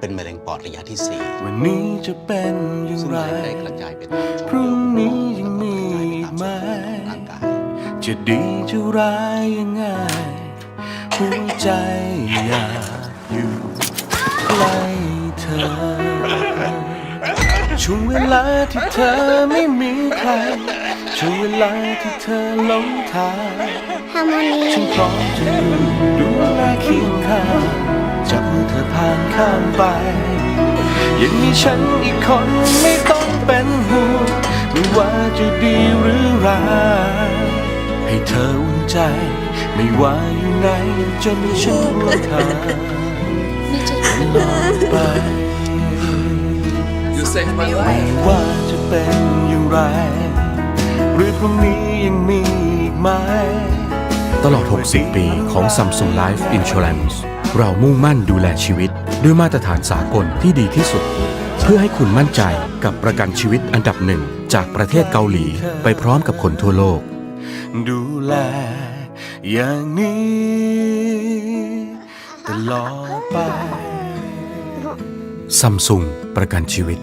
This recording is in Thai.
เป็นมะเร็งปอดระยะที่วันนี้จะเป็นอย่า4งซึ่งไรได้กระจายไปตามช่องพรุ่งนี้เยื่อบุยังมีอีแล้วกไหมตามส่วนต่างๆของร่างกายจะดีจะร้ายยังไง หัวใจอยากอยู่ใกล้เธอ ช่วงเวลาที่เธอไม่มีใคร ช่วงเวลาที่เธอหลงทาง ฮาร์โมนี ฉันพร้อมจะอยู่ ผ่านข้ามไป ยังมีฉันอีกคนไม่ต้องเป็นห่วงไม่ว่าจะดีหรือร้ายให้เธออุ่นใจ ไม่ว่าอยู่ไหนจะมีฉันร่วมทางตลอดไป You saved my ไม่ life ว่าจะเป็นอย่างไร หรือพรุ่งนี้ยังมีอีกไหม ตลอด 60 ปีของ Samsung Life Insurance เรามุ่งมั่นดูแลชีวิต ด้วยมาตรฐานสากลที่ดีที่สุด เพื่อให้คุณมั่นใจกับประกันชีวิตอันดับหนึ่ง จากประเทศเกาหลีไปพร้อมกับคนทั่วโลก ดูแลอย่างนี้ตลอดไปซัมซุงประกันชีวิต